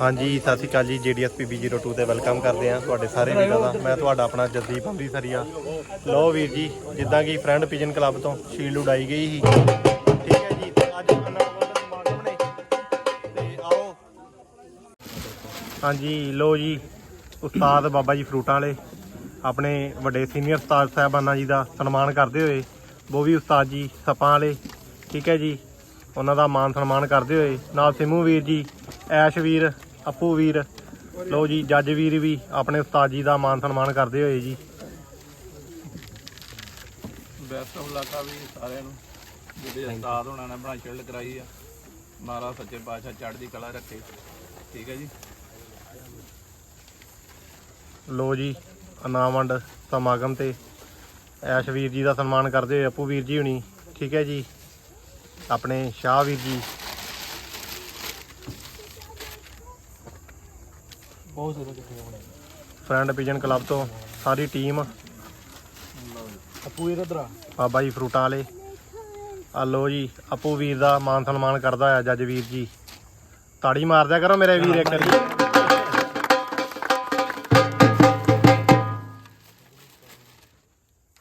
ਹਾਂਜੀ, ਸਤਿ ਸ਼੍ਰੀ ਅਕਾਲ ਜੀ ਜੀਡੀਐਸਪੀ 02 ਤੇ ਵੈਲਕਮ ਕਰਦੇ ਆ ਤੁਹਾਡੇ ਸਾਰੇ ਵੀਰਾਂ ਦਾ। ਮੈਂ ਤੁਹਾਡਾ ਆਪਣਾ ਜਸਦੀਪ ਅੰਮ੍ਰਿਤਸਰੀਆ ਲਓ ਵੀਰ ਜੀ, ਜਿੱਦਾਂ ਕਿ ਫਰੈਂਡ ਪਿਜਨ ਕਲੱਬ ਤੋਂ ਸ਼ੀਲਡ ਉਡਾਈ ਗਈ ਸੀ। ਠੀਕ ਹੈ ਜੀ, ਤੇ ਅੱਜ ਅਨਾਵਲ ਸਮਾਗਮ ਨੇ। ਤੇ ਆਓ। ਹਾਂਜੀ ਲੋ ਜੀ, ਉਸਤਾਦ ਬਾਬਾ ਜੀ ਫਰੂਟਾਂ ਵਾਲੇ, ਆਪਣੇ ਵੱਡੇ ਸੀਨੀਅਰ ਉਸਤਾਦ ਸਾਹਿਬਾਨਾਂ ਜੀ ਦਾ ਸਨਮਾਨ ਕਰਦੇ ਹੋਏ ਬੋਵੀ ਉਸਤਾਦ ਜੀ ਸਪਾਂ ਵਾਲੇ, ਠੀਕ ਹੈ ਜੀ, ਉਹਨਾਂ ਦਾ ਮਾਨ ਸਨਮਾਨ ਕਰਦੇ ਹੋਏ। ਨਾਲ ਸਿਮੂ ਵੀਰ ਜੀ ਐਸ਼ ਵੀਰ ਅੱਪੂ ਵੀਰ ਲਓ ਜੀ ਜੱਜ ਵੀਰ ਵੀ ਆਪਣੇ ਉਸਤਾਦ ਜੀ ਦਾ ਮਾਨ ਸਨਮਾਨ ਕਰਦੇ ਹੋਏ ਜੀ। ਬੈਸਟ ਆਫ ਲੱਕ ਆ ਵੀ ਸਾਰਿਆਂ ਨੂੰ ਜਿਹੜੇ ਉਸਤਾਦ ਹੋਣਾ ਨੇ ਬਣਾ ਸ਼ਿਲਡ ਕਰਾਈ ਆ ਮਹਾਰਾਜ ਸੱਚੇ ਪਾਤਸ਼ਾਹ ਚੜ੍ਹਦੀ ਕਲਾ ਰੱਖੇ ਠੀਕ ਹੈ ਜੀ? ਲੋ ਜੀ ਅਨਾਮੰਡ ਸਮਾਗਮ ਤੇ ਐਸ਼ ਵੀਰ ਜੀ ਦਾ ਸਨਮਾਨ ਕਰਦੇ ਹੋਏ ਅੱਪੂ ਵੀਰ ਜੀ ਹੁਣੀ ਠੀਕ ਹੈ ਜੀ? ਆਪਣੇ ਸ਼ਾਹ ਵੀਰ ਜੀ ਬਹੁਤ ਜ਼ਿਆਦਾ ਫਰੈਂਡ ਪਿਜਨ ਕਲੱਬ ਤੋਂ ਸਾਰੀ ਟੀਮ। ਆਪੂ ਇਹ ਇਧਰ ਬਾਬਾ ਜੀ ਫਰੂਟਾਂ ਵਾਲੇ। ਆ ਲੋ ਜੀ ਅੱਪੂ ਵੀਰ ਦਾ ਮਾਨ ਸਨਮਾਨ ਕਰਦਾ ਹੋਇਆ ਜੱਜ ਵੀਰ ਜੀ। ਤਾੜੀ ਮਾਰ ਦਿਆ ਕਰੋ ਮੇਰੇ ਵੀਰ ਇੱਕ ਵਾਰੀ।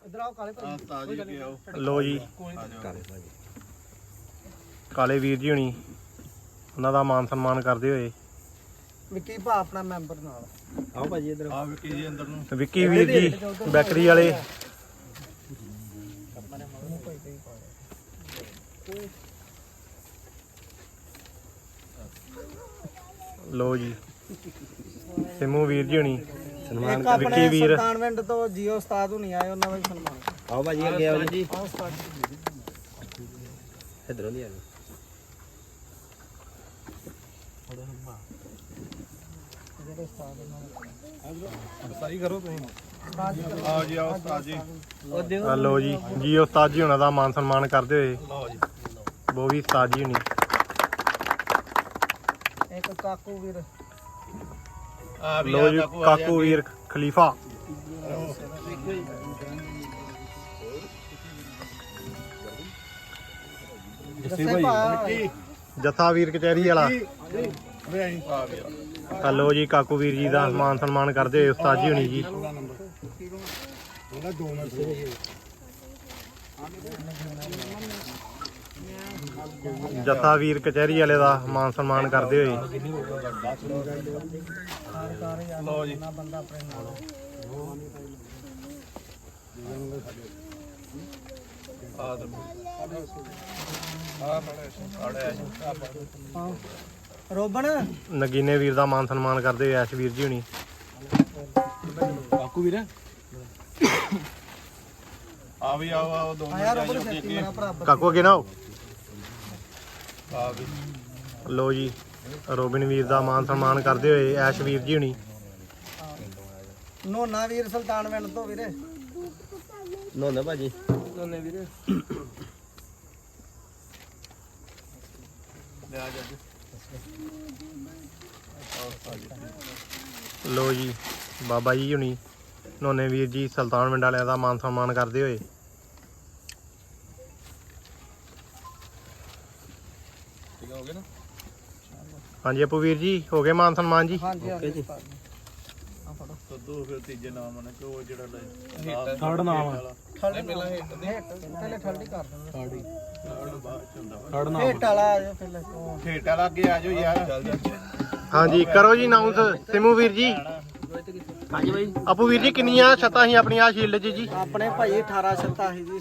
ਇਧਰ ਆਓ ਕਾਲੇ ਭਾਈ। ਲੋ ਜੀ। ਆ ਕਾਲੇ ਵੀਰ ਜੀ ਹੁਣੀ ਉਹਨਾਂ ਦਾ ਮਾਨ ਸਨਮਾਨ ਕਰਦੇ ਹੋਏ ਵਿੱਕੀ ਭਾ ਆਪਣਾ ਮੈਂਬਰ ਨਾਲ। ਆਓ ਭਾਜੀ ਇਧਰ। ਆ ਵਿੱਕੀ ਜੀ ਅੰਦਰ ਨੂੰ। ਵਿੱਕੀ ਵੀਰ ਜੀ ਬੈਕਰੀ ਵਾਲੇ। ਲੋ ਜੀ ਸਿਮੂ ਵੀਰ ਜੀ ਹੁਣੀ। ਇੱਕ ਵਿੱਕੀ ਵੀਰ। ਸੁਲਤਾਨਵਿੰਡ ਤੋਂ ਜੀਓ ਉਸਤਾਦ ਹੁਣੀ ਆਏ ਉਹਨਾਂ ਦਾ ਵੀ ਸਨਮਾਨ। ਆਓ ਭਾਜੀ ਅੱਗੇ ਆਓ ਜੀ। ਆਓ ਉਸਤਾਦ। ਇਧਰੋਂ ਦੀ ਉਸਤਾਦ ਸਹੀ ਕਰੋ ਤੁਸੀਂ। ਉਸਤਾਦ ਜੀ। ਆਓ ਜੀ ਆਓ ਉਸਤਾਦ ਜੀ। ਜੀ। ਜੀ ਉਸਤਾਦ ਜੀ ਹੁਣਾਂ ਦਾ ਮਾਨ ਸਨਮਾਨ ਕਰਦੇ ਹੋਏ। ਲਓ ਜੀ। ਬੋਵੀ ਉਸਤਾਦ ਜੀ ਹੁਣੀ। ਇੱਕ ਕਾਕੂ ਵੀਰ। ਆ ਵੀ ਲੋ ਆ ਜੀ ਕਾਕੂ ਵੀਰ ਖਲੀਫਾ। ਜੱਸੇ ਭਾ ਜੱਥਾ ਵੀਰ ਕਚਹਿਰੀ ਵਾਲਾ। ਆ ਵੀ ਆ। ਆ ਲੋ ਜੀ, ਕਾਕੂ ਵੀਰ ਜੀ ਦਾ ਮਾਨ ਸਨਮਾਨ ਕਰਦੇ ਹੋਏ ਉਸਤਾਦ ਜੀ ਹੁਣੀ ਜੀ। ਜੱਥਾ ਵੀਰ ਕਚਹਿਰੀ ਵਾਲੇ ਦਾ ਮਾਨ ਸਨਮਾਨ ਕਰਦੇ ਹੋਏ। ਲਓ ਜੀ। ਨਾ ਆ ਦੇ ਆ ਬੜੇ ਰੋਬਣ? ਨਗੀਨੇ ਵੀਰ ਦਾ ਮਾਨ ਸਨਮਾਨ ਕਰਦੇ ਹੋਏ ਐਸ਼ ਵੀਰ ਜੀ ਹੁਣੀ। ਕਾਕੂ ਵੀਰ? ਆ ਵੀ ਆਓ ਆਓ ਦੋ ਆਇਆ ਆਇਓ ਛੇਤੀ ਮੇਰਾ ਭਰਾ? ਕਾਕੂ ਅੱਗੇ ਨਾ ਆਓ। ਆ ਵੀ। ਲੋ ਜੀ ਰੋਬਿਨ ਵੀਰ ਦਾ ਮਾਨ ਸਨਮਾਨ ਕਰਦੇ ਹੋਏ ਐਸ਼ ਵੀਰ ਜੀ ਹੁਣੀ। ਨੋਨਾ ਵੀਰ ਸੁਲਤਾਨਵਿੰਡ ਤੋਂ ਵੀਰੇ। ਨੋਨਾ ਭਾਜੀ। ਨੋਨੇ ਵੀਰੇ। ਲੈ ਆ ਜੱਜ ਲੋ ਜੀ ਬਾਬਾ ਜੀ ਹੁਣੀ ਨੋਨੇ ਵੀਰ ਜੀ ਸੁਲਤਾਨ ਵਿੰਡ ਵਾਲਿਆਂ ਦਾ ਮਾਨ ਸਨਮਾਨ ਕਰਦੇ ਹੋਏ। ਠੀਕ ਹੋ ਗਿਆ ਨਾ? ਹਾਂਜੀ ਆਪੂ ਵੀਰ ਜੀ ਹੋ ਗਏ ਮਾਨ ਸਨਮਾਨ ਜੀ? ਹਾਂਜੀ ਹਾਂਜੀ ਜੀ। ਸੱਦੂ ਫਿਰ ਤੀਜੇ ਨਾਮ ਨੇ ਕਿ ਉਹ ਜਿਹੜਾ ਲੈ ਥਰਡ ਨਾਮ ਠੱਲੇ ਪਹਿਲਾਂ ਹਿੱਟ ਦੇ। ਪਹਿਲੇ ਠੰਡੀ ਕਰ ਦਿੰਦੇ ਥਰਡ ਬਾਅਦ ਚ ਹੁੰਦਾ ਵਾ ਹੇਠ ਵਾਲਾ ਆ ਜਾਓ ਪਹਿਲੇ ਉਹ ਠੇਟ ਵਾਲਾ ਅੱਗੇ ਆ ਜਾਓ ਯਾਰ। ਹਾਂਜੀ ਕਰੋ ਜੀ ਅਨਾਉਂਸ ਸਿਮੂ ਵੀਰ ਜੀ। ਹਾਂਜੀ ਭਾਈ ਆਪੂ ਵੀਰ ਜੀ ਕਿੰਨੀਆਂ ਛੱਤਾਂ ਸੀ ਆਪਣੀਆਂ ਸ਼ੀਲਡ 'ਚ ਜੀ? ਆਪਣੇ ਭਾਈ 18 ਛੱਤਾਂ ਸੀ ਜੀ।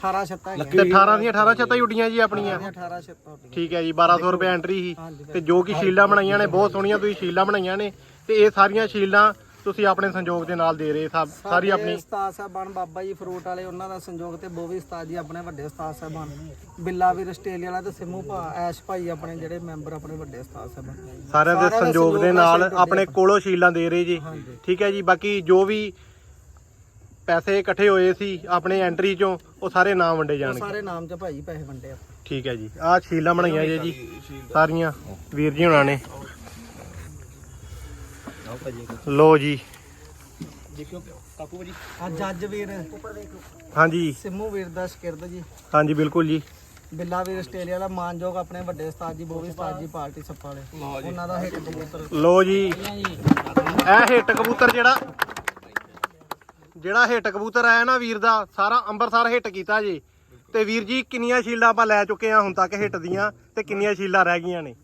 18 ਛੱਤਾਂ। ਤੇ 18 ਦੀਆਂ 18 ਛੱਤਾਂ ਹੀ ਉੱਡੀਆਂ ਜੀ ਆਪਣੀਆਂ। 18 ਛੱਤਾਂ। ਠੀਕ ਹੈ ਜੀ 1200 ਰੁਪਏ ਐਂਟਰੀ ਸੀ। ਤੇ ਜੋ ਕਿ ਸ਼ੀਲਡਾਂ ਬਣਾਈਆਂ ਨੇ ਬਹੁਤ ਸੋਹਣੀਆਂ ਤੁਸੀਂ ਸ਼ੀਲਡਾਂ ਬਣਾਈਆਂ ਨੇ। ਤੇ ਇਹ ਸਾਰੀਆਂ ਸ਼ੀਲਡਾਂ ਤੁਸੀਂ ਆਪਣੇ ਸੰਯੋਗ ਦੇ ਨਾਲ ਦੇ ਰਹੇ ਸਭ ਸਾਰੀ ਆਪਣੀ ਉਸਤਾਦ ਸਾਹਿਬਾਨ ਬਾਬਾ ਜੀ ਫਰੂਟ ਵਾਲੇ ਉਹਨਾਂ ਦਾ ਸੰਯੋਗ ਤੇ ਬੋਵੀ ਉਸਤਾਦ ਜੀ ਆਪਣੇ ਵੱਡੇ ਉਸਤਾਦ ਸਾਹਿਬਾਨ। ਬਿੱਲਾ ਵੀਰ ਆਸਟ੍ਰੇਲੀਆ ਵਾਲਾ ਤੇ ਸਿਮੂ ਭਾ ਐਸ਼ ਭਾਈ ਆਪਣੇ ਜਿਹੜੇ ਮੈਂਬਰ ਆਪਣੇ ਵੱਡੇ ਉਸਤਾਦ ਸਾਹਿਬਾਨ। ਸਾਰਿਆਂ ਦੇ ਸੰਯੋਗ ਦੇ ਨਾਲ ਆਪਣੇ ਕੋਲੋਂ ਸ਼ੀਲਾਂ ਦੇ ਰਹੇ ਜੀ। ਠੀਕ ਹੈ ਜੀ ਬਾਕੀ ਜੋ ਵੀ ਪੈਸੇ ਇਕੱਠੇ ਹੋਏ ਸੀ ਆਪਣੇ ਐਂਟਰੀ ਚੋਂ ਉਹ ਸਾਰੇ ਨਾਮ ਵੰਡੇ ਜਾਣਗੇ। ਸਾਰੇ ਨਾਮ ਚ ਭਾਈ ਪੈਸੇ ਵੰਡੇ ਆ। ਠੀਕ ਹੈ ਜੀ ਆਹ ਸ਼ੀਲਾਂ ਬਣਾਈਆਂ ਜੀ ਸਾਰੀਆਂ ਵੀਰ ਜੀ ਹੁਣਾਂ ਨੇ। ਭਾਜੀ ਲੋ ਜੀ। ਕਾਕੂ ਭਾਜੀ। ਆ ਜੱਜ ਵੀਰ। ਹਾਂਜੀ। ਸਿਮੂ ਵੀਰ ਦਾ ਸ਼ਕਿਰਦ ਜੀ। ਹਾਂਜੀ ਬਿਲਕੁਲ ਜੀ। ਬਿੱਲਾ ਵੀਰ ਆਸਟ੍ਰੇਲੀਆ ਦਾ ਮਾਨਯੋਗ ਆਪਣੇ ਵੱਡੇ ਉਸਤਾਦ ਜੀ ਬੋਵੀ ਉਸਤਾਦ ਜੀ ਪਾਰਟੀ ਸੱਪਾ ਵਾਲੇ। ਉਹਨਾਂ ਦਾ ਹਿੱਟ ਕਬੂਤਰ। ਲੋ ਜੀ। ਇਹ ਹਿੱਟ ਕਬੂਤਰ ਜਿਹੜਾ ਜਿਹੜਾ ਹਿੱਟ ਕਬੂਤਰ ਆਇਆ ਨਾ ਵੀਰ ਦਾ ਸਾਰਾ ਅੰਬਰਸਰ ਹਿੱਟ ਕੀਤਾ ਜੀ। ਤੇ ਵੀਰ ਜੀ ਕਿੰਨੀਆਂ ਸ਼ੀਲਡਾਂ ਆਪਾਂ ਲੈ ਚੁੱਕੇ ਆ ਹੁਣ ਤੱਕ ਹਿੱਟ ਦੀਆਂ ਤੇ ਕਿੰਨੀਆਂ ਸ਼ੀਲਡਾਂ ਰਹਿ ਗਈਆਂ ਨੇ?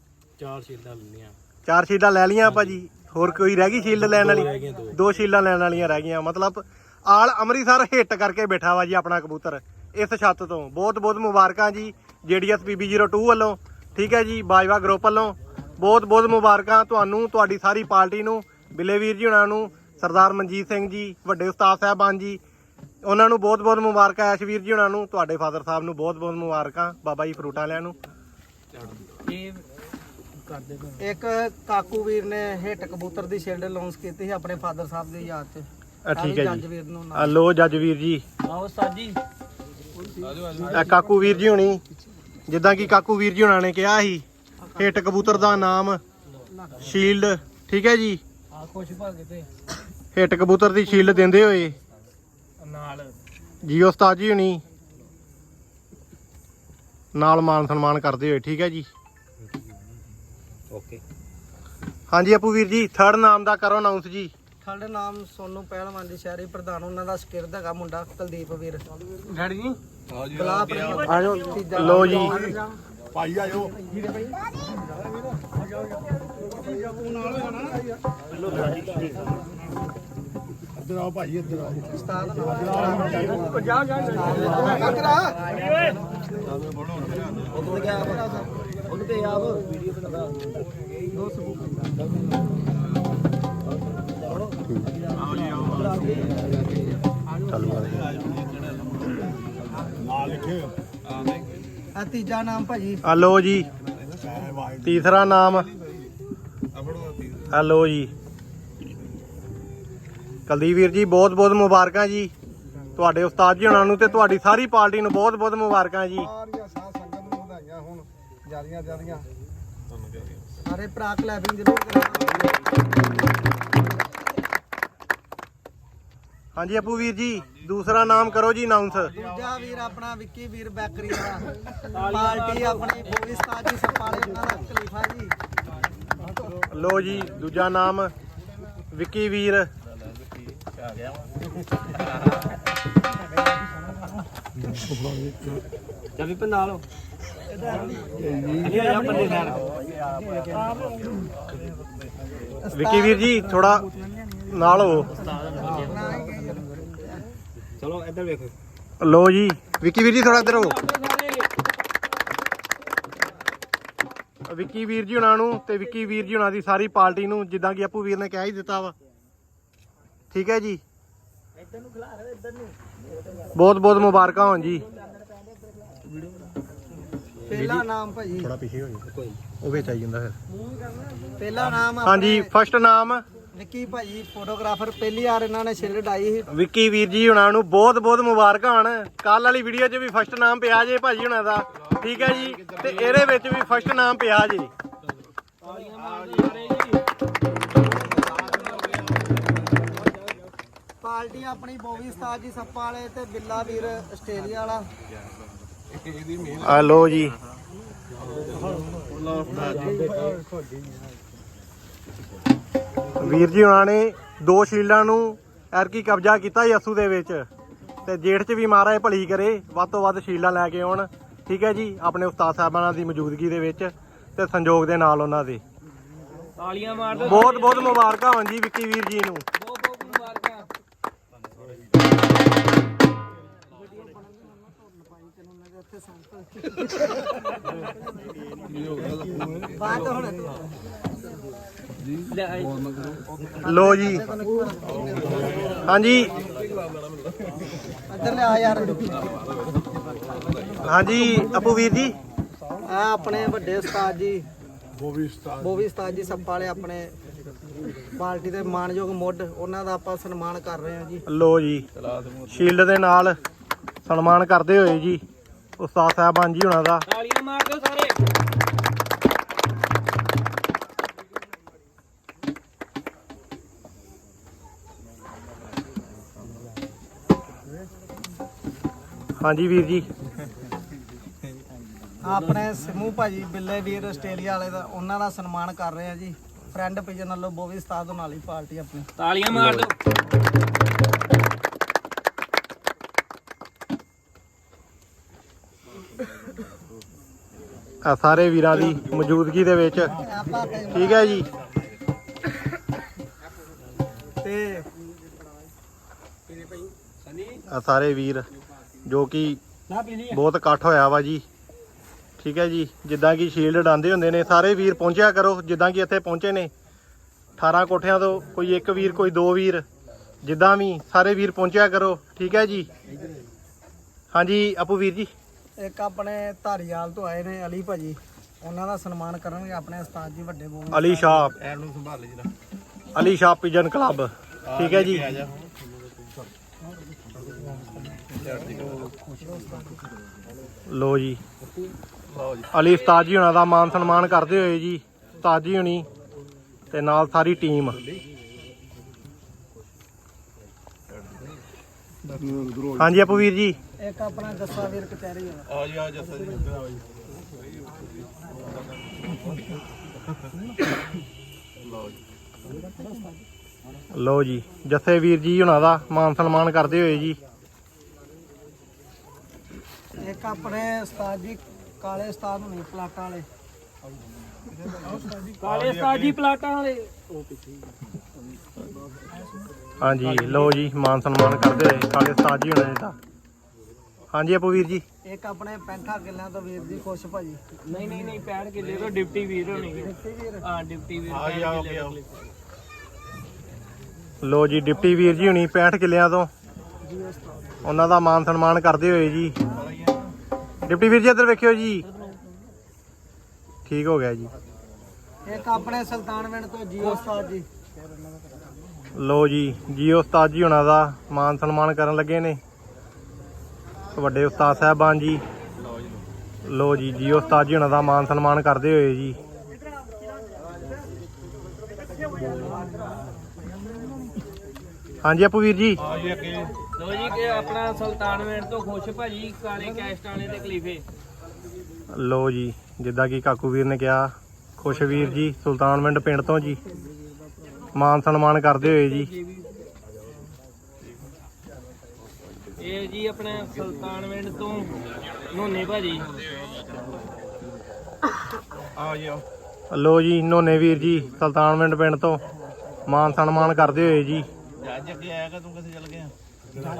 ਚਾਰ ਸ਼ੀਲਡਾਂ ਲੈਣੀਆਂ ਚਾਰ ਸ਼ੀਲਡਾਂ ਲੈ ਲੀਆਂ ਆਪਾਂ ਜੀ। ਹੋਰ ਕੋਈ ਰਹਿ ਗਈ ਸ਼ੀਲਡ ਲੈਣ ਵਾਲੀ? ਦੋ ਸ਼ੀਲਡਾਂ ਲੈਣ ਵਾਲੀਆਂ ਰਹਿ ਗਈਆਂ। ਮਤਲਬ ਆਲ ਅੰਮ੍ਰਿਤਸਰ ਹਿੱਟ ਕਰਕੇ ਬੈਠਾ ਵਾ ਜੀ ਆਪਣਾ ਕਬੂਤਰ ਇਸ ਛੱਤ ਤੋਂ। ਬਹੁਤ ਬਹੁਤ ਮੁਬਾਰਕਾਂ ਜੀ ਜੀਡੀਐਸ PB02 ਵੱਲੋਂ। ਠੀਕ ਹੈ ਜੀ ਬਾਜਵਾ ਗਰੁੱਪ ਵੱਲੋਂ। ਬਹੁਤ ਬਹੁਤ ਮੁਬਾਰਕਾਂ ਤੁਹਾਨੂੰ ਤੁਹਾਡੀ ਸਾਰੀ ਪਾਰਟੀ ਨੂੰ ਬਿੱਲੇ ਵੀਰ ਜੀ ਉਹਨਾਂ ਨੂੰ ਸਰਦਾਰ ਮਨਜੀਤ ਸਿੰਘ ਜੀ ਵੱਡੇ ਉਸਤਾਦ ਸਾਹਿਬਾਨ ਜੀ ਉਹਨਾਂ ਨੂੰ ਬਹੁਤ ਬਹੁਤ ਮੁਬਾਰਕਾਂ। ਐਸ਼ਵੀਰ ਜੀ ਉਹਨਾਂ ਨੂੰ ਤੁਹਾਡੇ ਫਾਦਰ ਸਾਹਿਬ ਨੂੰ ਬਹੁਤ ਬਹੁਤ ਮੁਬਾਰਕਾਂ। ਬਾਬਾ ਜੀ ਫਰੂਟਾਂ ਵਾਲਿਆਂ ਨੂੰ। ਇਹ ਕਰਦੇ ਪਏ ਇੱਕ ਕਾਕੂ ਵੀਰ ਨੇ ਹਿੱਟ ਕਬੂਤਰ ਦੀ ਸ਼ੀਲਡ ਲਾਂਚ ਕੀਤੀ ਸੀ ਆਪਣੇ ਫਾਦਰ ਸਾਹਿਬ ਦੀ ਯਾਦ 'ਚ। ਅ, ਠੀਕ ਹੈ ਜੱਜ ਜੀ। ਵੀਰ ਨੂੰ ਆ ਲੋ ਜੱਜ ਵੀਰ ਜੀ। ਆਓ ਸਾਜੀ ਇਹ ਕਾਕੂ ਵੀਰ ਜੀ ਹੁਣੀ। ਜਿੱਦਾਂ ਕਿ ਕਾਕੂ ਵੀਰ ਜੀ ਹੁਣਾਂ ਨੇ ਕਿਹਾ ਸੀ ਹਿੱਟ ਕਬੂਤਰ ਦਾ ਨਾਮ ਸ਼ੀਲਡ ਠੀਕ ਹੈ ਜੀ? ਆ ਖੁਸ਼ ਭਰ ਕੇ ਤੇ। ਹਿੱਟ ਕਬੂਤਰ ਦੀ ਸ਼ੀਲਡ ਦਿੰਦੇ ਹੋਏ। ਨਾਲ। ਜੀਓ ਉਸਤਾਦ ਜੀ ਹੁਣੀ। ਨਾਲ ਮਾਨ ਸਨਮਾਨ ਕਰਦੇ ਹੋਏ ਠੀਕ ਹੈ ਜੀ? ਓਕੇ ਹਾਂਜੀ ਆਪੂ ਵੀਰ ਜੀ ਥਰਡ ਨਾਮ ਦਾ ਕਰੋ ਅਨਾਉਂਸ ਜੀ। ਸਾਡੇ ਨਾਮ ਸੋਨੂ ਪਹਿਲਵਾਨ ਜੀ ਸ਼ਹਿਰੀ ਪ੍ਰਧਾਨ ਉਹਨਾਂ ਦਾ ਸ਼ਕਿਰਦ ਹੈਗਾ ਮੁੰਡਾ ਕੁਲਦੀਪ ਵੀਰ। ਡੈਡੀ ਜੀ? ਗਲਾਬ ਆਜੋ। ਲੋ ਜੀ। ਉਸਤਾਦ ਉਹਨੂੰ ਤੇ ਆਪ ਵੀਡੀਓ ਬਣਾ ਆ ਤੀਜਾ ਨਾਮ ਭਾਜੀ। ਆ ਲੋ ਜੀ। ਤੀਸਰਾ ਨਾਮ। ਆ ਲੋ ਜੀ। ਕੁਲਦੀਪ ਵੀਰ ਜੀ ਬਹੁਤ ਬਹੁਤ ਮੁਬਾਰਕਾਂ ਜੀ। ਤੁਹਾਡੇ ਉਸਤਾਦ ਜੀ ਉਹਨਾਂ ਨੂੰ ਤੇ ਤੁਹਾਡੀ ਸਾਰੀ ਪਾਰਟੀ ਨੂੰ ਬਹੁਤ ਬਹੁਤ ਮੁਬਾਰਕਾਂ ਜੀ। ਜਿਆਦੀਆਂ ਜਿਆਦੀਆਂ। ਸਾਰੇ ਭਰਾ ਕਲੈਬਿੰਗ ਜ਼ਰੂਰ ਕਰਾਂਗੇ ਹਾਂਜੀ ਆਪੂ ਵੀਰ ਜੀ ਦੂਸਰਾ ਨਾਮ ਕਰੋ ਜੀ ਅਨਾਉਂਸ ਦੂਜਾ ਵੀਰ ਆਪਣਾ ਵਿੱਕੀ ਵੀਰ ਬੈਕਰੀ ਦਾ। ਪਾਰਟੀ ਆਪਣੀ ਬੋਵੀ ਸਤਾਜ ਜੀ ਸਪਾਲੇ ਉਹਨਾਂ ਦਾ ਖਲੀਫਾ ਜੀ। ਲੋ ਜੀ ਦੂਜਾ ਨਾਮ ਵਿੱਕੀ ਵੀਰ। ਚਾਬੀ ਪੇ ਨਾਲ ਇਹ ਆ ਬੰਦੇ ਨਾਲ ਵਿੱਕੀ ਵੀਰ ਜੀ ਥੋੜਾ ਨਾਲ ਹੋ। ਚਲੋ ਇੱਧਰ ਵੇਖੋ। ਲੋ ਜੀ ਵਿੱਕੀ ਵੀਰ ਜੀ ਥੋੜਾ ਇੱਧਰ ਹੋ। ਵਿੱਕੀ ਵੀਰ ਜੀ ਉਹਨਾਂ ਨੂੰ ਤੇ ਵਿੱਕੀ ਵੀਰ ਜੀ ਉਹਨਾਂ ਦੀ ਸਾਰੀ ਪਾਰਟੀ ਨੂੰ ਜਿੱਦਾਂ ਕਿ ਆਪੂ ਵੀਰ ਨੇ ਕਹਿ ਹੀ ਦਿੱਤਾ ਵਾ। ਠੀਕ ਹੈ ਜੀ? ਬਹੁਤ ਬਹੁਤ ਮੁਬਾਰਕਾਂ ਹੋਣ ਜੀ। ਪਹਿਲਾ ਨਾਮ ਭਾਜੀ। ਥੋੜਾ ਪਿੱਛੇ ਹੋ ਜੀ ਉਹ ਵਿੱਚ ਆਈ ਜਾਂਦਾ ਫਿਰ। ਪਹਿਲਾ ਨਾਮ ਹਾਂਜੀ ਫਸਟ ਨਾਮ। ਵਿੱਕੀ ਭਾਜੀ ਫੋਟੋਗ੍ਰਾਫਰ ਪਹਿਲੀ ਵਾਰ ਇਹਨਾਂ ਨੇ ਸ਼ਿਲਡ ਆਈ ਸੀ। ਵਿੱਕੀ ਵੀਰ ਜੀ ਉਹਨਾਂ ਨੂੰ ਬਹੁਤ ਬਹੁਤ ਮੁਬਾਰਕਾਂ ਹੋਣ। ਕੱਲ ਵਾਲੀ ਵੀਡੀਓ 'ਚ ਵੀ ਫਸਟ ਨਾਮ ਪਿਆ ਜੇ ਭਾਜੀ ਹੁਣਾਂ ਦਾ। ਠੀਕ ਹੈ ਜੀ? ਤੇ ਇਹਦੇ ਵਿੱਚ ਵੀ ਫਸਟ ਨਾਮ ਪਿਆ ਜੇ। ਪਾਰਟੀ ਆਪਣੀ ਬੋਵੀ ਸਤਾਜ ਜੀ ਸੱਪਾ ਵਾਲੇ ਤੇ ਬਿੱਲਾ ਵੀਰ ਆਸਟ੍ਰੇਲੀਆ ਵਾਲਾ। ਆ ਲੋ ਜੀ। ਵੀਰ ਜੀ ਉਹਨਾਂ ਨੇ ਦੋ ਸ਼ੀਲਡਾਂ ਨੂੰ ਐਰਕੀ ਕਬਜ਼ਾ ਕੀਤਾ ਯਸੂ ਦੇ ਵਿੱਚ ਤੇ ਜੇਠ 'ਚ ਵੀ ਮਹਾਰਾਜ ਭਲੀ ਕਰੇ ਵੱਧ ਤੋਂ ਵੱਧ ਸ਼ੀਲਡਾਂ ਲੈ ਕੇ ਆਉਣ। ਠੀਕ ਹੈ ਜੀ ਆਪਣੇ ਉਸਤਾਦ ਸਾਹਿਬਾਨਾਂ ਦੀ ਮੌਜੂਦਗੀ ਦੇ ਵਿੱਚ ਤੇ ਸੰਯੋਗ ਦੇ ਨਾਲ ਉਹਨਾਂ ਦੇ। ਤਾਲੀਆਂ ਮਾਰ ਦੋ ਬਹੁਤ ਬਹੁਤ ਮੁਬਾਰਕਾਂ ਹੋਣ ਜੀ ਵਿੱਕੀ ਵੀਰ ਜੀ ਨੂੰ। ਬਹੁਤ ਬਹੁਤ ਮੁਬਾਰਕਾਂ। ਲੈ ਜੀ। ਹਾਂਜੀ। ਇੱਧਰ ਲਿਆ ਯਾਰ। ਹਾਂਜੀ ਅਪੂ ਵੀਰ ਜੀ। ਆ ਆਪਣੇ ਵੱਡੇ ਉਸਤਾਦ ਜੀ। ਬੋਵੀ ਉਸਤਾਦ ਬੋਵੀ ਉਸਤਾਦ ਜੀ ਸੱਪਾ ਵਾਲੇ ਆਪਣੇ ਪਾਰਟੀ ਦੇ ਮਾਨਯੋਗ ਮੁੱਢ ਉਹਨਾਂ ਦਾ ਆਪਾਂ ਸਨਮਾਨ ਕਰ ਰਹੇ ਹਾਂ ਜੀ। ਲੋ ਜੀ। ਸ਼ੀਲਡ ਦੇ ਨਾਲ ਸਨਮਾਨ ਕਰਦੇ ਹੋਏ ਜੀ। ਉਸਤਾਦ ਸਾਹਿਬਾਨ ਜੀ ਹੁਣਾਂ ਦਾ। ਤਾਲੀਆਂ ਮਾਰ ਦਿਓ ਸਾਰੇ। ਹਾਂਜੀ ਵੀਰ ਜੀ। ਆਪਣੇ ਸਿਮੂ ਭਾਜੀ ਬਿੱਲੇ ਵੀਰ ਆਸਟ੍ਰੇਲੀਆ ਵਾਲੇ ਦਾ ਉਹਨਾਂ ਦਾ ਸਨਮਾਨ ਕਰ ਰਹੇ ਆ ਜੀ। ਫਰੈਂਡ ਪਿਜਨ ਵੱਲੋਂ ਬੋਵੀ ਉਸਤਾਦ ਨਾਲ ਹੀ ਪਾਰਟੀ ਆਪਣੀ। ਤਾਲੀਆਂ ਮਾਰ ਦਿਓ। ਆ ਸਾਰੇ ਵੀਰਾਂ ਦੀ ਮੌਜੂਦਗੀ ਦੇ ਵਿੱਚ। ਠੀਕ ਹੈ ਜੀ। ਤੇ ਆ ਸਾਰੇ ਵੀਰ, ਜੋ ਕਿ ਬਹੁਤ ਇਕੱਠ ਹੋਇਆ ਵਾ ਜੀ। ਠੀਕ ਹੈ ਜੀ। ਜਿੱਦਾਂ ਕਿ ਸ਼ੀਲਡ ਡਾਂਦੇ ਹੁੰਦੇ ਨੇ, ਸਾਰੇ ਵੀਰ ਪਹੁੰਚਿਆ ਕਰੋ, ਜਿੱਦਾਂ ਕਿ ਇੱਥੇ ਪਹੁੰਚੇ ਨੇ। 18 ਕੋਠਿਆਂ ਤੋਂ ਕੋਈ ਇੱਕ ਵੀਰ, ਕੋਈ ਦੋ ਵੀਰ, ਜਿੱਦਾਂ ਵੀ ਸਾਰੇ ਵੀਰ ਪਹੁੰਚਿਆ ਕਰੋ। ਠੀਕ ਹੈ ਜੀ। ਹਾਂਜੀ, ਆਪੂ ਵੀਰ ਜੀ। ਇੱਕ ਆਪਣੇ ਧਾਰੀਵਾਲ ਤੋਂ ਆਏ ਨੇ ਅਲੀ ਭਾਜੀ। ਉਹਨਾਂ ਦਾ ਸਨਮਾਨ ਕਰਨਗੇ ਆਪਣੇ ਉਸਤਾਦ ਜੀ ਵੱਡੇ ਬੋਵੀ ਅਲੀ ਸ਼ਾਹ। ਨੂੰ ਸੰਭਾਲ ਲੈ ਜਰਾ। ਅਲੀ ਸ਼ਾਹ ਪਿਜਨ ਕਲੱਬ ਠੀਕ ਹੈ ਜੀ। ਲੋ ਜੀ। ਲਓ ਜੀ। ਅਲੀ ਉਸਤਾਦ ਜੀ ਹੁਣਾਂ ਦਾ ਮਾਨ ਸਨਮਾਨ ਕਰਦੇ ਹੋਏ ਜੀ। ਉਸਤਾਦ ਜੀ ਹੁਣੀ ਤੇ ਨਾਲ ਸਾਰੀ ਟੀਮ। ਹਾਂਜੀ ਆਪੂ ਵੀਰ ਜੀ। ਇੱਕ ਆਪਣਾ ਜੱਸਾ ਵੀਰ ਕਚਹਿਰੀ ਵਾਲਾ। ਆ ਜੀ ਆ ਜੱਸਾ ਜੀ ਇੱਧਰ ਆਓ ਜੀ ਲਓ ਜੀ। ਲੋ ਜੀ ਜੱਸੇ ਵੀਰ ਜੀ ਹੁਣਾਂ ਦਾ ਮਾਨ ਸਨਮਾਨ ਕਰਦੇ ਹੋਏ ਜੀ। ਇੱਕ ਆਪਣੇ ਉਸਤਾਦ ਜੀ ਕਾਲੇ ਉਸਤਾਦ ਹੁਣੀ ਪਲਾਟਾਂ ਵਾਲੇ। ਕਾਲੇ ਸਾਜੀ ਪਲਾਟਾਂ ਵਾਲੇ। ਹਾਂਜੀ ਲੋ ਜੀ ਮਾਨ ਸਨਮਾਨ ਕਰਦੇ ਹੋਏ ਕਾਲੇ ਉਸਤਾਦ ਜੀ ਹੁਣਾਂ ਦਾ ਹਾਂਜੀ ਆਪੂ ਵੀਰ ਜੀ। ਇੱਕ ਆਪਣੇ 65 ਕਿੱਲਿਆਂ ਤੋਂ ਵੀਰ ਜੀ ਖੁਸ਼ ਭਾਜੀ। ਨਹੀਂ ਨਹੀਂ ਨਹੀਂ ਪੈਣ ਕਿੱਲੇ ਤੋਂ ਡਿਪਟੀ ਵੀਰ ਹੋਣੀ ਦਿੱਤੀ ਵੀਰ? ਹਾਂ ਡਿਪਟੀ ਵੀਰ ਆ ਆਓ ਜੀ ਆਓ ਲੋ ਜੀ ਡਿਪਟੀ ਵੀਰ ਜੀ ਹੁਣੀ 65 ਕਿੱਲਿਆਂ ਤੋਂ। ਉਹਨਾਂ ਦਾ ਮਾਨ ਸਨਮਾਨ ਕਰਦੇ ਹੋਏ ਜੀ। ਡਿਪਟੀ ਵੀਰ ਜੀ ਇੱਧਰ ਵੇਖਿਓ ਜੀ। ਠੀਕ ਹੋ ਗਿਆ ਜੀ। ਇੱਕ ਆਪਣੇ ਸੁਲਤਾਨਵਿੰਡ ਤੋਂ ਜੀ ਉਸਤਾਦ ਜੀ। ਲੋ ਜੀ ਜੀਓ ਉਸਤਾਦ ਜੀ ਹੁਣਾਂ ਦਾ ਮਾਨ ਸਨਮਾਨ ਕਰਨ ਲੱਗੇ ਨੇ। ਵੱਡੇ ਉਸਤਾਦ ਸਾਹਿਬਾਨ ਜੀ। ਜੀ ਲੋ ਜੀ ਜੀਓ ਉਸਤਾਦ ਜੀ ਦਾ ਮਾਨ ਸਨਮਾਨ ਕਰਦੇ ਹੋਏ ਜੀ। ਹਾਂਜੀ ਆਪੂ ਵੀਰ ਜੀ। ਆ ਜੀ ਅੱਗੇ ਲੋ ਜੀ ਕਿ ਆਪਣਾ ਸੁਲਤਾਨਵਿੰਡ ਤੋਂ ਖੁਸ਼ ਭਾਜੀ ਕਾਲੇ ਕੈਸਟ ਵਾਲੇ ਤੇ ਖਲੀਫੇ। ਲੋ ਜੀ ਜਿੱਦਾਂ ਕਿ ਕਾਕੂ ਵੀਰ ਨੇ ਕਿਹਾ ਖੁਸ਼ ਵੀਰ ਜੀ ਸੁਲਤਾਨਵਿੰਡ ਪਿੰਡ ਤੋਂ ਜੀ। ਮਾਨ ਸਨਮਾਨ ਕਰਦੇ ਹੋਏ ਜੀ। ਇਹ ਜੀ ਆਪਣੇ ਸੁਲਤਾਨਵਿੰਡ ਤੋਂ ਨੋਨੇ ਭਾਜੀ। ਆ ਜੀ ਆਓ। ਲੋ ਜੀ ਨੋਨੇ ਵੀਰ ਜੀ ਸੁਲਤਾਨਵਿੰਡ ਪਿੰਡ ਤੋਂ। ਮਾਨ ਸਨਮਾਨ ਕਰਦੇ ਹੋਏ ਜੀ। ਜੱਜ ਅੱਗੇ ਆਇਆ ਕਿ ਤੂੰ ਕਿੱਥੇ ਚੱਲ ਗਿਆ?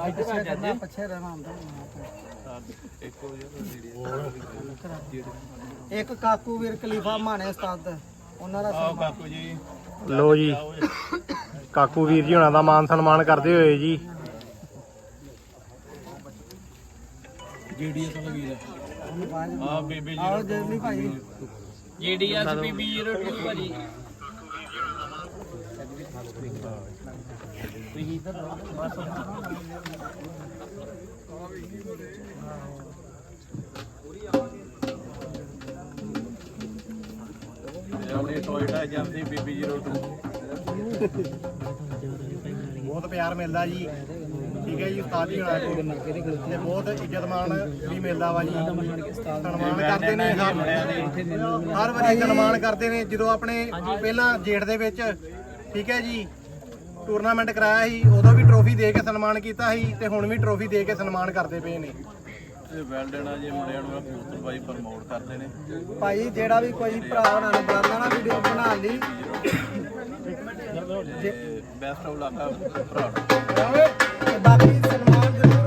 ਪਿੱਛੇ ਰਹਿਣਾ ਪਿੱਛੇ ਰਹਿਣਾ ਹੁੰਦਾ। ਇੱਕੋ ਇੱਕ ਕਾਕੂ ਵੀਰ ਖਲੀਫਾ ਮਾਣੇ ਉਸਤਾਦ ਉਹਨਾਂ ਦਾ ਆਓ ਕਾਕੂ ਜੀ। ਲੋ ਜੀ ਕਾਕੂ ਵੀਰ ਜੀ ਹੁਣਾਂ ਦਾ ਮਾਨ ਸਨਮਾਨ ਕਰਦੇ ਹੋਏ ਜੀ। ਜੀਡੀਐਸ ਵਾਲਾ ਵੀਰ ਆ ਬੇਬੇ ਜੀ ਆਓ ਜੈਲੀ ਭਾਈ। ਜੀਡੀਐਸ ਪੀਬੀ 02 ਭਾਜੀ। ਆਪਣੀ ਟੋਇਟਾ ਏਜੰਸੀ ਬੀਬੀ 02 ਬਹੁਤ ਪਿਆਰ ਮਿਲਦਾ ਜੀ। ਠੀਕ ਹੈ ਜੀ ਉਸਤਾਦ ਜੀ ਹੁਣਾਂ ਕੋਲ ਤੇ ਬਹੁਤ ਇੱਜ਼ਤ ਮਾਣ ਵੀ ਮਿਲਦਾ ਵਾ ਜੀ। ਸਨਮਾਨ ਕਰਦੇ ਨੇ ਹਰ ਹਰ ਵਾਰੀ ਸਨਮਾਨ ਕਰਦੇ ਨੇ ਜਦੋਂ ਆਪਣੇ ਪਹਿਲਾਂ ਜੇਠ ਦੇ ਵਿੱਚ ਠੀਕ ਹੈ ਜੀ ਟੂਰਨਾਮੈਂਟ ਕਰਾਇਆ ਸੀ ਉਦੋਂ ਵੀ ਟਰੋਫੀ ਦੇ ਕੇ ਸਨਮਾਨ ਕੀਤਾ ਸੀ ਤੇ ਹੁਣ ਵੀ ਟਰੋਫੀ ਦੇ ਕੇ ਸਨਮਾਨ ਕਰਦੇ ਪਏ ਨੇ। ਵੈਲਡਨ ਆ ਜੀ ਮੁੰਡਿਆਂ ਨੂੰ ਕਬੂਤਰ ਬਾਈ ਪ੍ਰਮੋਟ ਕਰਦੇ ਨੇ। ਭਾਈ ਜਿਹੜਾ ਵੀ ਕੋਈ ਭਰਾ ਉਹਨਾਂ ਨੂੰ ਬੁਲਾਉਂਦਾ ਨਾ ਵੀਡੀਓ ਬਣਾ ਲਈ। ਤੇ ਬੈਸਟ ਆਫ ਲੱਕ ਭਰਾ ਤੇ ਬਾਕੀ ਸਨਮਾਨ ਜ਼ਰੂਰ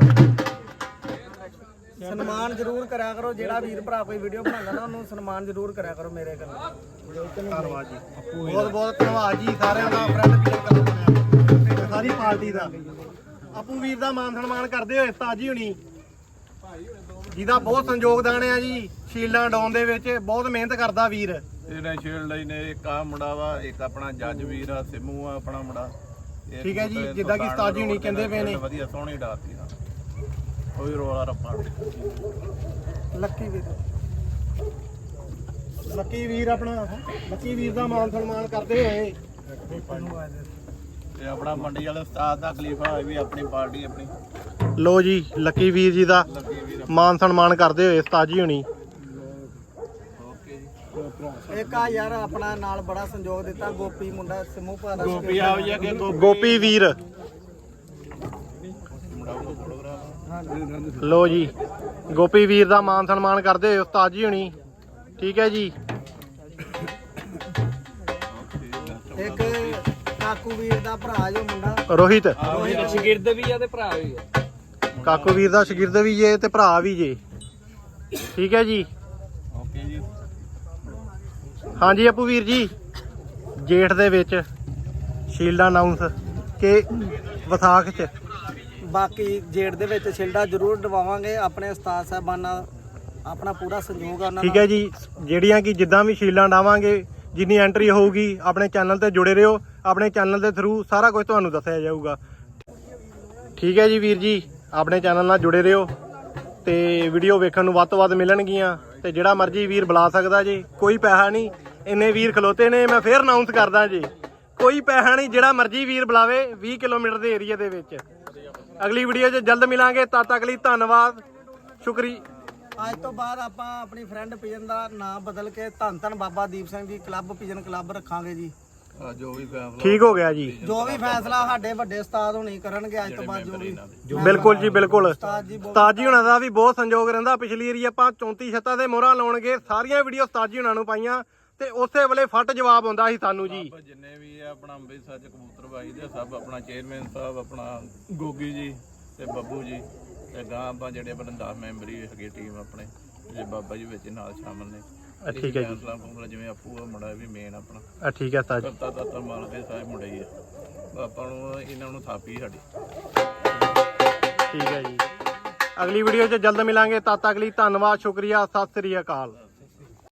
ਸਨਮਾਨ ਜ਼ਰੂਰ ਕਰਿਆ ਕਰੋ। ਜਿਹੜਾ ਵੀਰ ਭਰਾ ਕੋਈ ਵੀਡੀਓ ਬਣਾਉਂਦਾ ਨਾ, ਉਹਨੂੰ ਸਨਮਾਨ ਜ਼ਰੂਰ ਕਰਿਆ ਕਰੋ ਮੇਰੇ ਕੋਲ। ਧੰਨਵਾਦ ਜੀ। ਬਹੁਤ ਬਹੁਤ ਧੰਨਵਾਦ ਜੀ। ਸਾਰਿਆਂ ਦਾ ਫਰੈਂਡ ਪੀਰ ਕਰਨ ਤੇ ਸਾਰੀ ਪਾਰਟੀ ਦਾ। ਆਪੂ ਵੀਰ ਦਾ ਮਾਨ ਸਨਮਾਨ ਕਰਦੇ ਹੋਏ ਉਸਤਾਦ ਜੀ ਹੁਣੀ। ਜਿਹਦਾ ਬਹੁਤ ਸੰਯੋਗਦਾਨ ਹੈ ਜੀ, ਸ਼ੀਲਾਂ ਡਾਉਣ ਦੇ ਵਿੱਚ। ਬਹੁਤ ਮਿਹਨਤ ਕਰਦਾ ਵੀਰ। ਇਹਨੇ ਸ਼ੇਲ ਲਈ ਨੇ। ਇੱਕ ਆ ਮੁੰਡਾ ਵਾ, ਇੱਕ ਆਪਣਾ ਜੱਜ ਵੀਰ ਆ, ਸਿਮੂ ਆ, ਆਪਣਾ ਮੁੰਡਾ। ਇਹ ਠੀਕ ਹੈ ਜੀ, ਕਬੂਤਰ ਜਿੱਦਾਂ ਕਿ ਉਸਤਾਦ ਜੀ ਹੁਣੀ ਕਹਿੰਦੇ ਪਏ ਨੇ। ਵਧੀਆ ਸੋਹਣੀ ਡਾਤੀ ਨਾ ਕੋਈ ਰੋਲਾ ਰੱਪਾ। ਲੱਕੀ ਵੀਰ। ਲੱਕੀ ਵੀਰ ਆਪਣਾ ਲੱਕੀ ਵੀਰ ਦਾ ਮਾਨ ਸਨਮਾਨ ਕਰਦੇ ਹੋਏ। ਤੇ ਆਪਣਾ ਮੰਡੀ ਵਾਲੇ ਉਸਤਾਦ ਦਾ ਖਲੀਫਾ ਇਹ ਵੀ ਆਪਣੀ ਪਾਰਟੀ ਆਪਣੀ। ਲੋ ਜੀ ਲੱਕੀ ਵੀਰ ਜੀ ਦਾ ਲੱਗੀ ਵੀਰ ਮਾਨ ਸਨਮਾਨ ਕਰਦੇ ਹੋਏ ਉਸਤਾਦ ਜੀ ਹੁਣੀ। ਇੱਕ ਆ ਯਾਰ ਆਪਣਾ ਨਾਲ ਬੜਾ ਸੰਯੋਗ ਦਿੱਤਾ ਗੋਪੀ ਮੁੰਡਾ ਸਿੰਮੂ ਭਾ ਦਾ ਗੋਪੀ ਆਓ ਜੀ ਅੱਗੇ ਗੋਪੀ। ਗੋਪੀ ਵੀਰ। ਲੋ ਜੀ ਗੋਪੀ ਵੀਰ ਦਾ ਮਾਨ ਸਨਮਾਨ ਕਰਦੇ ਹੋਏ ਉਸਤਾਦ ਜੀ ਹੁਣੀ। ਠੀਕ ਹੈ ਜੀ। ਇੱਕ ਕਾਕੂ ਵੀਰ ਦਾ ਭਰਾ ਜੋ ਮੁੰਡਾ। ਰੋਹਿਤ। ਸ਼ਗਿਰਦ ਵੀ ਆ ਤੇ ਭਰਾ ਵੀ ਆ। ਕਾਕੂ ਵੀਰ ਦਾ ਸ਼ਾਗਿਰਦ ਵੀ ਜੇ ਤੇ ਭਰਾ ਵੀ ਜੇ। ਠੀਕ ਹੈ ਜੀ। ਹਾਂਜੀ ਅਪੂ ਵੀਰ ਜੀ ਜੇਠ ਦੇ ਵਿੱਚ ਸ਼ੀਲਡ ਅਨਾਉਂਸ ਕਿ ਵਿਸਾਖ ਚ। ਬਾਕੀ ਜੇੜ ਦੇ ਵਿੱਚ ਛਿਲਡਾ ਜ਼ਰੂਰ ਦਵਾਵਾਂਗੇ ਆਪਣੇ ਉਸਤਾਦ ਸਾਹਿਬਾਨਾਂ ਆਪਣਾ ਪੂਰਾ ਸੰਯੋਗ ਆ ਉਹਨਾਂ ਠੀਕ ਹੈ ਜੀ ਜਿਹੜੀਆਂ ਕਿ ਜਿੱਦਾਂ ਵੀ ਸ਼ੀਲਾਂ ਡਾਵਾਂਗੇ ਜਿੰਨੀ ਐਂਟਰੀ ਹੋਊਗੀ ਆਪਣੇ ਚੈਨਲ ਤੇ ਜੁੜੇ ਰਹੋ ਆਪਣੇ ਚੈਨਲ ਦੇ ਥਰੂ ਸਾਰਾ ਕੁਝ ਤੁਹਾਨੂੰ ਦੱਸਿਆ ਜਾਊਗਾ। ਠੀਕ ਹੈ ਜੀ ਵੀਰ ਜੀ ਆਪਣੇ ਚੈਨਲ ਨਾਲ ਜੁੜੇ ਰਹੋ ਤੇ ਵੀਡੀਓ ਵੇਖਣ ਨੂੰ ਵੱਧ ਤੋਂ ਵੱਧ ਮਿਲਣਗੀਆਂ ਤੇ ਜਿਹੜਾ ਮਰਜ਼ੀ ਵੀਰ ਬੁਲਾ ਸਕਦਾ ਜੀ ਕੋਈ ਪੈਸਾ ਨਹੀਂ। ਇੰਨੇ ਵੀਰ ਖਲੋਤੇ ਨੇ ਮੈਂ ਫੇਰ ਅਨਾਉਂਸ ਕਰਦਾ ਜੀ। ਕੋਈ ਪੈਸਾ ਨਹੀਂ ਜਿਹੜਾ ਮਰਜ਼ੀ ਵੀਰ ਬੁਲਾਵੇ 20 ਕਿਲੋਮੀਟਰ ਦੇ ਏਰੀਆ ਦੇ ਵਿੱਚ। ਅਗਲੀ ਵੀਡੀਓ 'ਚ ਜਲਦ ਮਿਲਾਂਗੇ। ਤਦ ਤੱਕ ਲਈ ਧੰਨਵਾਦ। ਸ਼ੁਕਰੀ ਅੱਜ ਤੋਂ ਬਾਅਦ ਆਪਾਂ ਆਪਣੀ ਫਰੈਂਡ ਪਿਜਨ ਦਾ ਨਾਮ ਬਦਲ ਕੇ ਧੰਨ ਧੰਨ Baba Deep Singh ji club pigeon club ਰੱਖਾਂਗੇ ਜੀ। ਜੋ ਵੀ ਫੈਸਲਾ ਠੀਕ ਹੋ ਗਿਆ ਜੀ। ਜੋ ਵੀ ਫੈਸਲਾ ਸਾਡੇ ਵੱਡੇ ਉਸਤਾਦ ਹੋਣੀ ਕਰਨਗੇ ਅੱਜ ਤੋਂ ਬਾਅਦ ਜੋ ਵੀ ਬਿਲਕੁਲ ਜੀ ਬਿਲਕੁਲ। ਉਸਤਾਦ ਜੀ ਹੁਣਾਂ ਦਾ ਵੀ ਬਹੁਤ ਸੰਯੋਗ ਰਹਿੰਦਾ। ਪਿਛਲੀ ਵਾਰੀ ਆਪਾਂ 34 ਛੱਤਾਂ ਦੇ ਮੋਹਰਾਂ ਲਾਉਣਗੇ। ਸਾਰੀਆਂ ਵੀਡੀਓ ਉਸਤਾਦ ਜੀ ਹੁਣਾਂ ਨੂੰ ਪਾਈਆਂ। ਤੇ ਉਸੇ ਵੇਲੇ ਫੱਟ ਜਵਾਬ ਆਉਂਦਾ ਸੀ ਸਾਨੂੰ ਜੀ। ਆਪਾਂ ਜਿੰਨੇ ਵੀ ਆ ਆਪਣਾ ਅੰਮ੍ਰਿਤਸਰ ਚ ਕਬੂਤਰ ਬਾਈ ਦੇ ਸਭ ਆਪਣਾ ਚੇਅਰਮੈਨ ਸਾਹਿਬ ਆਪਣਾ ਗੋਗੀ ਜੀ ਤੇ ਬੱਬੂ ਜੀ ਤੇ ਗਾਂ ਆਪਾਂ ਜਿਹੜੇ 10 ਮੈਂਬਰੀ ਹੈਗੇ ਟੀਮ ਆਪਣੇ ਜੇ ਬਾਬਾ ਜੀ ਵਿੱਚ ਨਾਲ ਸ਼ਾਮਲ ਨੇ। ਠੀਕ ਹੈ ਜੀ। ਫੈਸਲਾ ਫੂਸਲਾ ਜਿਵੇਂ ਆਪੂ ਆ ਮੁੰਡਾ ਵੀ ਮੇਨ ਆਪਣਾ। ਅ, ਠੀਕ ਹੈ ਜੀ। ਕਰਤਾ ਦਾਤਾ ਮਾਲ ਦੇ ਸਾਰੇ ਮੁੰਡੇ ਹੀ ਆ। ਆਪਾਂ ਨੂੰ ਇਹਨਾਂ ਨੂੰ ਥਾਪੀ ਸਾਡੀ। ਠੀਕ ਹੈ ਜੀ। ਅਗਲੀ ਵੀਡੀਓ 'ਚ ਜਲਦ ਮਿਲਾਂਗੇ। ਤਦ ਤੱਕ ਲਈ ਧੰਨਵਾਦ ਸ਼ੁਕਰੀਆ ਸਤਿ ਸ੍ਰੀ ਅਕਾਲ।